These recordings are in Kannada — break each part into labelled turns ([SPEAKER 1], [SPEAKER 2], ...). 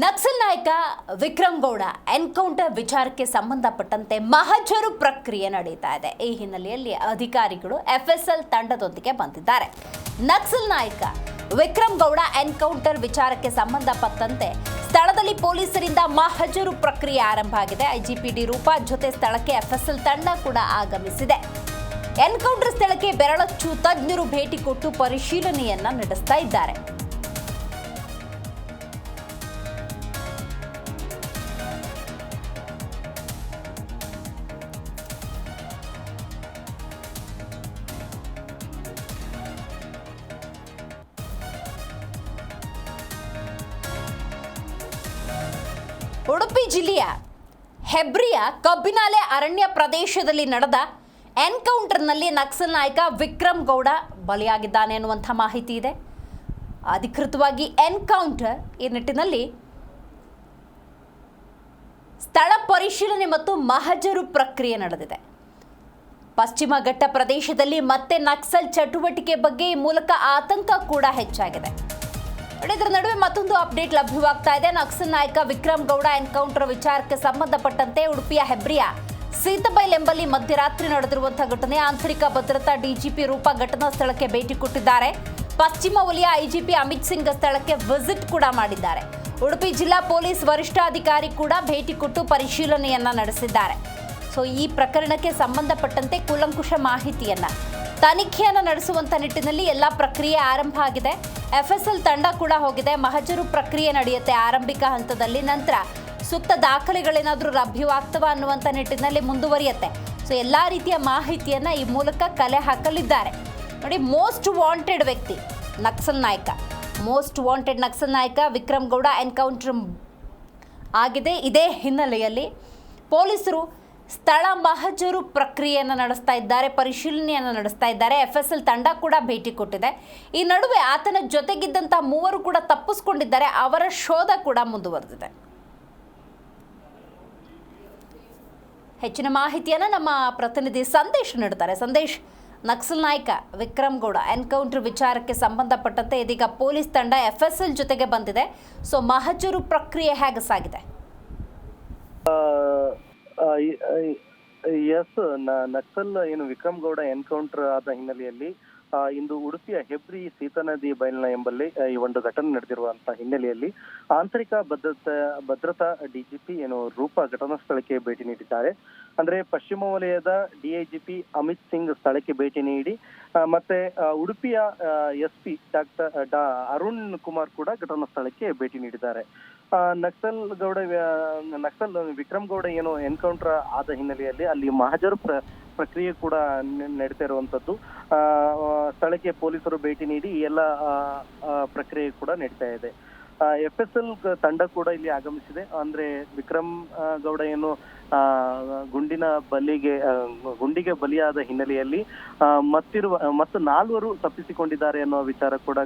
[SPEAKER 1] ನಕ್ಸಲ್ ನಾಯಕ ವಿಕ್ರಮ್ ಗೌಡ ಎನ್ಕೌಂಟರ್ ವಿಚಾರಕ್ಕೆ ಸಂಬಂಧಪಟ್ಟಂತೆ ಮಹಜರು ಪ್ರಕ್ರಿಯೆ ನಡೀತಾ ಇದೆ. ಈ ಹಿನ್ನೆಲೆಯಲ್ಲಿ ಅಧಿಕಾರಿಗಳು ಎಫ್ಎಸ್ಎಲ್ ತಂಡದೊಂದಿಗೆ ಬಂದಿದ್ದಾರೆ. ನಕ್ಸಲ್ ನಾಯಕ ವಿಕ್ರಮ್ ಗೌಡ ಎನ್ಕೌಂಟರ್ ವಿಚಾರಕ್ಕೆ ಸಂಬಂಧಪಟ್ಟಂತೆ ಸ್ಥಳದಲ್ಲಿ ಪೊಲೀಸರಿಂದ ಮಹಜರು ಪ್ರಕ್ರಿಯೆ ಆರಂಭ ಆಗಿದೆ. ಐಜಿಪಿಡಿ ರೂಪಾ ಜೊತೆ ಸ್ಥಳಕ್ಕೆ ಎಫ್ಎಸ್ಎಲ್ ತಂಡ ಕೂಡ ಆಗಮಿಸಿದೆ. ಎನ್ಕೌಂಟರ್ ಸ್ಥಳಕ್ಕೆ ಬೆರಳಚ್ಚು ತಜ್ಞರು ಭೇಟಿ ಕೊಟ್ಟು ಪರಿಶೀಲನೆಯನ್ನ ನಡೆಸ್ತಾ ಇದ್ದಾರೆ. ಉಡುಪಿ ಜಿಲ್ಲೆಯ ಹೆಬ್ರಿಯ ಕಬ್ಬಿನಾಲೆ ಅರಣ್ಯ ಪ್ರದೇಶದಲ್ಲಿ ನಡೆದ ಎನ್ಕೌಂಟರ್ನಲ್ಲಿ ನಕ್ಸಲ್ ನಾಯಕ ವಿಕ್ರಮ್ ಗೌಡ ಬಲಿಯಾಗಿದ್ದಾನೆ ಅನ್ನುವಂಥ ಮಾಹಿತಿ ಇದೆ. ಅಧಿಕೃತವಾಗಿ ಎನ್ಕೌಂಟರ್ ಈ ನಿಟ್ಟಿನಲ್ಲಿ ಸ್ಥಳ ಪರಿಶೀಲನೆ ಮತ್ತು ಮಹಜರು ಪ್ರಕ್ರಿಯೆ ನಡೆದಿದೆ. ಪಶ್ಚಿಮ ಘಟ್ಟ ಪ್ರದೇಶದಲ್ಲಿ ಮತ್ತೆ ನಕ್ಸಲ್ ಚಟುವಟಿಕೆ ಬಗ್ಗೆ ಮೂಲಕ ಆತಂಕ ಕೂಡ ಹೆಚ್ಚಾಗಿದೆ. ಇದರ ನಡುವೆ ಮತ್ತೊಂದು ಅಪ್ಡೇಟ್ ಲಭ್ಯವಾಗ್ತಾ ಇದೆ. ನಕ್ಸಲ್ ನಾಯಕ ವಿಕ್ರಮ್ ಗೌಡ ಎನ್ಕೌಂಟರ್ ವಿಚಾರಕ್ಕೆ ಸಂಬಂಧಪಟ್ಟಂತೆ ಉಡುಪಿಯ ಹೆಬ್ರಿಯ ಸೀತಬೈಲ್ ಎಂಬಲ್ಲಿ ಮಧ್ಯರಾತ್ರಿ ನಡೆದಿರುವಂತಹ ಘಟನೆ. ಆಂತರಿಕ ಭದ್ರತಾ ಡಿಜಿಪಿ ರೂಪಾ ಘಟನಾ ಸ್ಥಳಕ್ಕೆ ಭೇಟಿ ಕೊಟ್ಟಿದ್ದಾರೆ. ಪಶ್ಚಿಮ ವಲಯ ಐಜಿಪಿ ಅಮಿತ್ ಸಿಂಗ್ ಸ್ಥಳಕ್ಕೆ ವಿಸಿಟ್ ಕೂಡ ಮಾಡಿದ್ದಾರೆ. ಉಡುಪಿ ಜಿಲ್ಲಾ ಪೊಲೀಸ್ ವರಿಷ್ಠಾಧಿಕಾರಿ ಕೂಡ ಭೇಟಿ ಕೊಟ್ಟು ಪರಿಶೀಲನೆಯನ್ನ ನಡೆಸಿದ್ದಾರೆ. ಸೊ, ಈ ಪ್ರಕರಣಕ್ಕೆ ಸಂಬಂಧಪಟ್ಟಂತೆ ಕೂಲಂಕುಷ ಮಾಹಿತಿಯನ್ನ ತನಿಖೆಯನ್ನ ನಡೆಸುವಂತ ನಿಟ್ಟಿನಲ್ಲಿ ಎಲ್ಲ ಪ್ರಕ್ರಿಯೆ ಆರಂಭ ಆಗಿದೆ. ಎಫ್ಎಸ್ಎಲ್ ತಂಡ ಕೂಡ ಹೋಗಿದೆ. ಮಹಜರು ಪ್ರಕ್ರಿಯೆ ನಡೆಯುತ್ತೆ ಆರಂಭಿಕ ಹಂತದಲ್ಲಿ. ನಂತರ ಸೂಕ್ತ ದಾಖಲೆಗಳೇನಾದರೂ ಲಭ್ಯವಾಗ್ತವ ಅನ್ನುವಂಥ ನಿಟ್ಟಿನಲ್ಲಿ ಮುಂದುವರಿಯುತ್ತೆ. ಸೊ ಎಲ್ಲ ರೀತಿಯ ಮಾಹಿತಿಯನ್ನು ಈ ಮೂಲಕ ಕಲೆ ಹಾಕಲಿದ್ದಾರೆ. ನೋಡಿ ಮೋಸ್ಟ್ ವಾಂಟೆಡ್ ವ್ಯಕ್ತಿ, ನಕ್ಸಲ್ ನಾಯಕ. ಮೋಸ್ಟ್ ವಾಂಟೆಡ್ ನಕ್ಸಲ್ ನಾಯಕ ವಿಕ್ರಮ್ ಗೌಡ ಎನ್ಕೌಂಟರ್ ಆಗಿದೆ. ಇದೇ ಹಿನ್ನೆಲೆಯಲ್ಲಿ ಪೊಲೀಸರು ಸ್ಥಳ ಮಹಜರು ಪ್ರಕ್ರಿಯೆಯನ್ನು ನಡೆಸ್ತಾ ಇದ್ದಾರೆ, ಪರಿಶೀಲನೆಯನ್ನು ನಡೆಸ್ತಾ ಇದ್ದಾರೆ. ಎಫ್ ಎಸ್ ಎಲ್ ತಂಡ ಕೂಡ ಭೇಟಿ ಕೊಟ್ಟಿದೆ. ಈ ನಡುವೆ ಆತನ ಜೊತೆಗಿದ್ದಂಥ ಮೂವರು ಕೂಡ ತಪ್ಪಿಸ್ಕೊಂಡಿದ್ದಾರೆ. ಅವರ ಶೋಧ ಕೂಡ ಮುಂದುವರೆದಿದೆ. ಹೆಚ್ಚಿನ ಮಾಹಿತಿಯನ್ನು ನಮ್ಮ ಪ್ರತಿನಿಧಿ ಸಂದೇಶ್ ನೀಡ್ತಾರೆ ಸಂದೇಶ್, ನಕ್ಸಲ್ ನಾಯಕ ವಿಕ್ರಮ್ ಗೌಡ, ಎನ್ಕೌಂಟರ್ ವಿಚಾರಕ್ಕೆ ಸಂಬಂಧಪಟ್ಟಂತೆ ಇದೀಗ ಪೊಲೀಸ್ ತಂಡ ಎಫ್ ಎಸ್ ಎಲ್ ಜೊತೆಗೆ ಬಂದಿದೆ. ಸೊ ಮಹಜರು ಪ್ರಕ್ರಿಯೆ ಹೇಗೆ ಸಾಗಿದೆ?
[SPEAKER 2] ಎಸ್ ನಕ್ಸಲ್ ಏನು ವಿಕ್ರಮ್ ಗೌಡ ಎನ್ಕೌಂಟರ್ ಆದ ಹಿನ್ನೆಲೆಯಲ್ಲಿ ಇಂದು ಉಡುಪಿಯ ಹೆಬ್ರಿ ಸೀತಾ ನದಿ ಬಯಲಿನ ಎಂಬಲ್ಲಿ ಈ ಒಂದು ಘಟನೆ ನಡೆದಿರುವಂತಹ ಹಿನ್ನೆಲೆಯಲ್ಲಿ ಆಂತರಿಕ ಭದ್ರತಾ ಭದ್ರತಾ ಡಿಜಿಪಿ ಏನು ರೂಪ ಘಟನಾ ಸ್ಥಳಕ್ಕೆ ಭೇಟಿ ನೀಡಿದ್ದಾರೆ. ಅಂದ್ರೆ ಪಶ್ಚಿಮ ವಲಯದ ಡಿಐಜಿಪಿ ಅಮಿತ್ ಸಿಂಗ್ ಸ್ಥಳಕ್ಕೆ ಭೇಟಿ ನೀಡಿ ಮತ್ತೆ ಉಡುಪಿಯ ಎಸ್ ಪಿ ಡಾಕ್ಟರ್ ಡಾ, ಅರುಣ್ ಕುಮಾರ್ ಕೂಡ ಘಟನಾ ಸ್ಥಳಕ್ಕೆ ಭೇಟಿ ನೀಡಿದ್ದಾರೆ. ನಕ್ಸಲ್ ಗೌಡ ನಕ್ಸಲ್ ವಿಕ್ರಮ್ ಗೌಡ ಏನು ಎನ್ಕೌಂಟರ್ ಆದ ಹಿನ್ನೆಲೆಯಲ್ಲಿ ಅಲ್ಲಿ ಮಹಾಜರು ಪ್ರ, ಪ್ರಕ್ರಿಯೆ ಕೂಡ ನಡೀತಾ ಇರುವಂತದ್ದು. ಸ್ಥಳಕ್ಕೆ ಪೊಲೀಸರು ಭೇಟಿ ನೀಡಿ ಎಲ್ಲ ಪ್ರಕ್ರಿಯೆ ಕೂಡ ನಡೀತಾ ಇದೆ. ಎಫ್ ಎಸ್ ಎಲ್ ತಂಡ ಕೂಡ ಇಲ್ಲಿ ಆಗಮಿಸಿದೆ. ಅಂದ್ರೆ ವಿಕ್ರಮ್ ಗೌಡ ಏನು ಗುಂಡಿನ ಬಲಿಗೆ ಗುಂಡಿಗೆ ಬಲಿಯಾದ ಹಿನ್ನೆಲೆಯಲ್ಲಿ ಮತ್ತಿರುವ, ಮತ್ತು ನಾಲ್ವರು ತಪ್ಪಿಸಿಕೊಂಡಿದ್ದಾರೆ ಅನ್ನೋ ವಿಚಾರ ಕೂಡ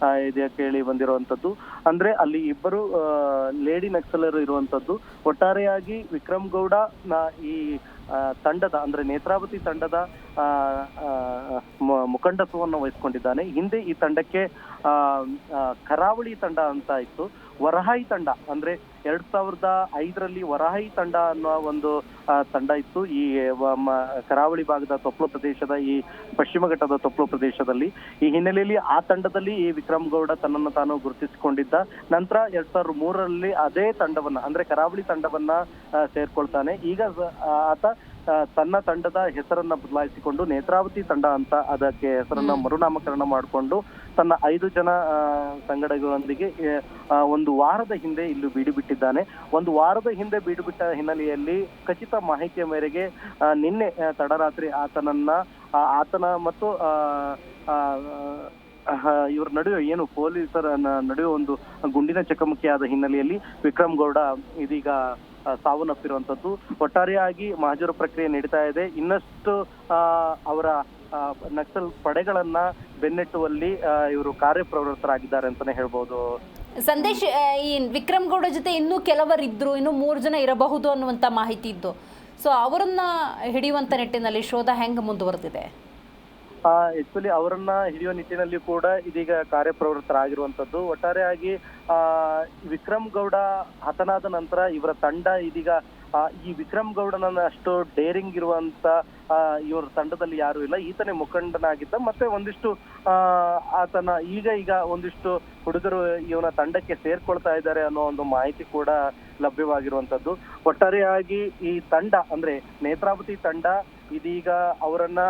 [SPEAKER 2] ಗ- ಆ, ಇದೆ ಕೇಳಿ ಬಂದಿರುವಂತದ್ದು. ಅಂದ್ರೆ ಅಲ್ಲಿ ಇಬ್ಬರು ಲೇಡಿ ನಕ್ಸಲರು ಇರುವಂತದ್ದು. ಒಟ್ಟಾರೆಯಾಗಿ ವಿಕ್ರಮ್ ಗೌಡ ಈ ತಂಡದ ಅಂದ್ರೆ ನೇತ್ರಾವತಿ ತಂಡದ ಮುಖಂಡತ್ವವನ್ನು ವಹಿಸ್ಕೊಂಡಿದ್ದಾನೆ. ಹಿಂದೆ ಈ ತಂಡಕ್ಕೆ ಕರಾವಳಿ ತಂಡ ಅಂತ ಇತ್ತು. ವರಹಾಯಿ ತಂಡ, ಅಂದ್ರೆ ಎರಡ್ ಸಾವಿರದ ಐದರಲ್ಲಿ ವರಹಾಯಿ ತಂಡ ಅನ್ನೋ ಒಂದು ತಂಡ ಇತ್ತು. ಈ ಕರಾವಳಿ ಭಾಗದ ತೊಪ್ಲು ಪ್ರದೇಶದ, ಈ ಪಶ್ಚಿಮ ಘಟ್ಟದ ತೊಪ್ಲು ಪ್ರದೇಶದಲ್ಲಿ. ಈ ಹಿನ್ನೆಲೆಯಲ್ಲಿ ಆ ತಂಡದಲ್ಲಿ ಈ ವಿಕ್ರಮ್ ಗೌಡ ತನ್ನನ್ನು ತಾನು ಗುರುತಿಸಿಕೊಂಡಿದ್ದ. ನಂತರ ಎರಡ್ ಸಾವಿರದ ಮೂರರಲ್ಲಿ ಅದೇ ತಂಡವನ್ನ, ಅಂದ್ರೆ ಕರಾವಳಿ ತಂಡವನ್ನ ಸೇರ್ಕೊಳ್ತಾನೆ. ಈಗ ಆತ ತನ್ನ ತಂಡದ ಹೆಸರನ್ನ ಬದಲಾಯಿಸಿಕೊಂಡು ನೇತ್ರಾವತಿ ತಂಡ ಅಂತ ಅದಕ್ಕೆ ಹೆಸರನ್ನ. ಮರುನಾಮಕರಣ ಮಾಡಿಕೊಂಡು ತನ್ನ ಐದು ಜನ ಸಂಘಟನೆಗಳೊಂದಿಗೆ ಸಂಗಡಗಳೊಂದಿಗೆ ಒಂದು ವಾರದ ಹಿಂದೆ ಇಲ್ಲಿ ಬೀಡು ಬಿಟ್ಟಿದ್ದಾನೆ ಒಂದು ವಾರದ ಹಿಂದೆ ಬೀಡು ಬಿಟ್ಟ ಹಿನ್ನೆಲೆಯಲ್ಲಿ ಖಚಿತ ಮಾಹಿತಿಯ ಮೇರೆಗೆ ನಿನ್ನೆ ತಡರಾತ್ರಿ ಆತನನ್ನ ಆತನ ಮತ್ತು ಇವ್ರ ನಡುವೆ ಏನು ಪೊಲೀಸರ ನಡುವೆ ಒಂದು ಗುಂಡಿನ ಚಕಮಕಿ ಆದ ಹಿನ್ನೆಲೆಯಲ್ಲಿ ವಿಕ್ರಮ್ ಗೌಡ ಇದೀಗ ಸಾವನ್ನಪ್ಪಿರುವಂತದ್ದು ಒಟ್ಟಾರೆಯಾಗಿ ಮಹಜರು ಪ್ರಕ್ರಿಯೆ ನಡೀತಾ ಇದೆ. ಇನ್ನಷ್ಟು ಅವರ ನಕ್ಸಲ್ ಪಡೆಗಳನ್ನ ಬೆನ್ನೆಟ್ಟುವಲ್ಲಿ ಇವರು ಕಾರ್ಯಪ್ರವೃತ್ತರಾಗಿದ್ದಾರೆ ಅಂತಾನೆ ಹೇಳ್ಬೋದು.
[SPEAKER 1] ಸಂದೇಶ್ ಈ ವಿಕ್ರಮ್ ಗೌಡ ಜೊತೆ ಇನ್ನೂ ಕೆಲವರು ಇದ್ರು ಇನ್ನು ಮೂರು ಜನ ಇರಬಹುದು ಅನ್ನುವಂತ ಮಾಹಿತಿ ಇದ್ದು. ಸೊ ಅವರನ್ನ ಹಿಡಿಯುವಂತ ನಿಟ್ಟಿನಲ್ಲಿ ಶೋಧ ಹೆಂಗ್ ಮುಂದುವರೆದಿದೆ?
[SPEAKER 2] ಆಕ್ಚುಲಿ ಅವರನ್ನ ಹಿಡಿಯೋ ನಿಟ್ಟಿನಲ್ಲಿ ಕೂಡ ಇದೀಗ ಕಾರ್ಯಪ್ರವೃತ್ತರಾಗಿರುವಂತದ್ದು ಒಟ್ಟಾರೆಯಾಗಿ ಆ, ವಿಕ್ರಮ್ ಗೌಡ ಹತನಾದ ನಂತರ ಇವರ ತಂಡ ಇದೀಗ ಈ ವಿಕ್ರಮ್ ಗೌಡನ ಅಷ್ಟು ಡೇರಿಂಗ್ ಇರುವಂತ ಇವರ ತಂಡದಲ್ಲಿ ಯಾರು ಇಲ್ಲ. ಈತನೇ ಮುಖಂಡನಾಗಿದ್ದ. ಮತ್ತೆ ಒಂದಿಷ್ಟು ಆತನ ಈಗ ಈಗ ಒಂದಿಷ್ಟು ಹುಡುಗರು ಇವನ ತಂಡಕ್ಕೆ ಸೇರ್ಕೊಳ್ತಾ ಇದ್ದಾರೆ ಅನ್ನೋ ಒಂದು ಮಾಹಿತಿ ಕೂಡ ಲಭ್ಯವಾಗಿರುವಂತದ್ದು ಒಟ್ಟಾರೆಯಾಗಿ ಈ ತಂಡ, ಅಂದ್ರೆ ನೇತ್ರಾವತಿ ತಂಡ ಇದೀಗ ಅವರನ್ನ,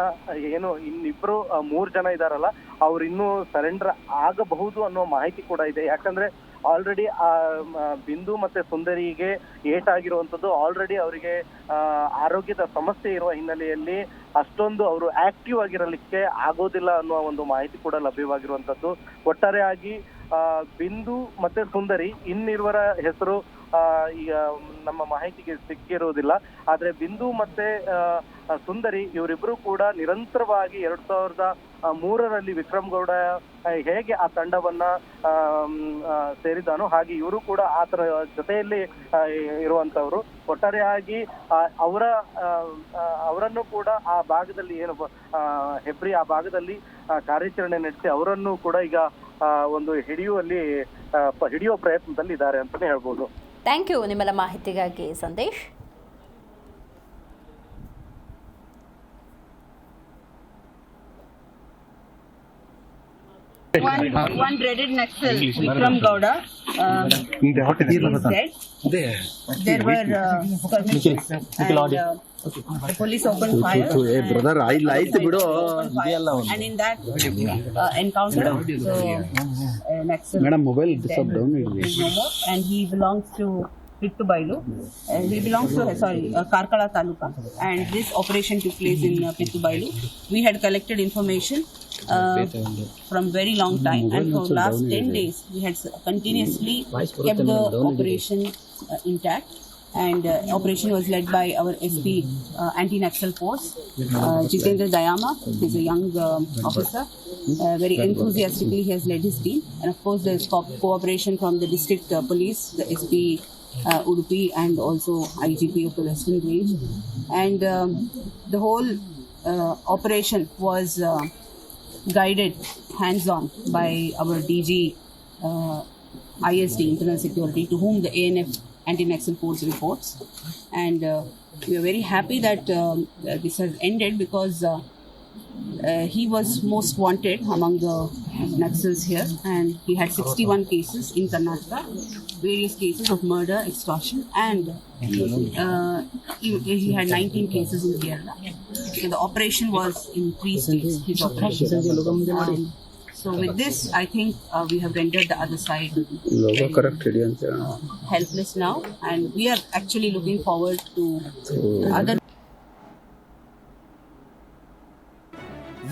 [SPEAKER 2] ಏನು, ಇನ್ನಿಬ್ರು ಮೂರ್ ಜನ ಇದಾರಲ್ಲ, ಅವ್ರು ಇನ್ನು ಸರೆಂಡರ್ ಆಗಬಹುದು ಅನ್ನೋ ಮಾಹಿತಿ ಕೂಡ ಇದೆ. ಯಾಕಂದ್ರೆ ಆಲ್ರೆಡಿ ಆ ಬಿಂದು ಮತ್ತೆ ಸುಂದರಿಗೆ ಏಟ್ ಆಗಿರುವಂತದ್ದು ಆಲ್ರೆಡಿ ಅವರಿಗೆ ಆರೋಗ್ಯದ ಸಮಸ್ಯೆ ಇರುವ ಹಿನ್ನೆಲೆಯಲ್ಲಿ ಅಷ್ಟೊಂದು ಅವರು ಆಕ್ಟಿವ್ ಆಗಿರಲಿಕ್ಕೆ ಆಗೋದಿಲ್ಲ ಅನ್ನುವ ಒಂದು ಮಾಹಿತಿ ಕೂಡ ಲಭ್ಯವಾಗಿರುವಂತದ್ದು ಒಟ್ಟಾರೆಯಾಗಿ ಬಿಂದು ಮತ್ತೆ ಸುಂದರಿ ಇನ್ನಿರುವರ ಹೆಸರು ಈಗ ನಮ್ಮ ಮಾಹಿತಿಗೆ ಸಿಕ್ಕಿರುವುದಿಲ್ಲ ಆದ್ರೆ ಬಿಂದು ಮತ್ತೆ ಸುಂದರಿ, ಇವರಿಬ್ರು ಕೂಡ ನಿರಂತರವಾಗಿ ಎರಡ್ ಸಾವಿರದ ಮೂರರಲ್ಲಿ ವಿಕ್ರಮ್ ಗೌಡ ಹೇಗೆ ಆ ತಂಡವನ್ನ ಸೇರಿದಾನೋ ಹಾಗೆ ಇವರು ಕೂಡ ಆತರ ಜೊತೆಯಲ್ಲಿ ಇರುವಂತವರು. ಒಟ್ಟಾರೆಯಾಗಿ ಅವರ ಅವರನ್ನು ಕೂಡ ಆ ಭಾಗದಲ್ಲಿ ಏನು ಹೆಬ್ರಿ ಆ ಭಾಗದಲ್ಲಿ ಕಾರ್ಯಾಚರಣೆ ನಡೆಸಿ ಅವರನ್ನು ಕೂಡ ಈಗ ಒಂದು ಹಿಡಿಯುವಲ್ಲಿ ಹಿಡಿಯುವ ಪ್ರಯತ್ನದಲ್ಲಿ ಇದ್ದಾರೆ ಅಂತಾನೆ ಹೇಳ್ಬೋದು.
[SPEAKER 1] ಥ್ಯಾಂಕ್ ಯು ನಿಮ್ಮೆಲ್ಲ ಮಾಹಿತಿಗಾಗಿ Sandesh.
[SPEAKER 3] one, one dreaded Naxal, Vikram Gowda, uh, is dead. There were uh, skirmishes and uh, the police opened fire. and
[SPEAKER 4] brother ಇಲ್ಲ ಆಯ್ತು ಬಿಡು
[SPEAKER 3] opened fire. And in that uh, encounter, so uh, Naxal
[SPEAKER 4] madam mobile
[SPEAKER 3] is dead.
[SPEAKER 4] ಸ್ವಲ್ಪ ಡೌನ್ ಇಡ್ರಿ
[SPEAKER 3] is no more, and he belongs to Pittu Bailu. Uh, he belongs to, sorry, uh, Karkala Taluka. And this operation took place in uh, Bailu. We had collected information uh, from very long time. And for last 10 days, we had continuously kept the operation uh, intact. And uh, operation was led by our SP uh, anti-Naxal force, uh, Jitendra Dayama. He's a young um officer. Uh, very enthusiastically, he has led his team. And of course, there's co- cooperation from the district uh, police, the SP uh, and also IGP of the Western Range. And um, the whole uh, operation was uh, guided hands-on by our DG uh, ISD, Internal Security, to whom the ANF anti-Naxal force reports. And uh, we are very happy that um, uh, this has ended because uh, he was most wanted among the Naxals here, and he had 61 cases in Karnataka, various cases of murder, extortion, and uh, he, he, had 19 cases in Kerala. So the operation was in three states, his operation. Um, so with this, I think uh, we have rendered the other side
[SPEAKER 4] uh,
[SPEAKER 3] helpless now, and we are actually looking forward to other.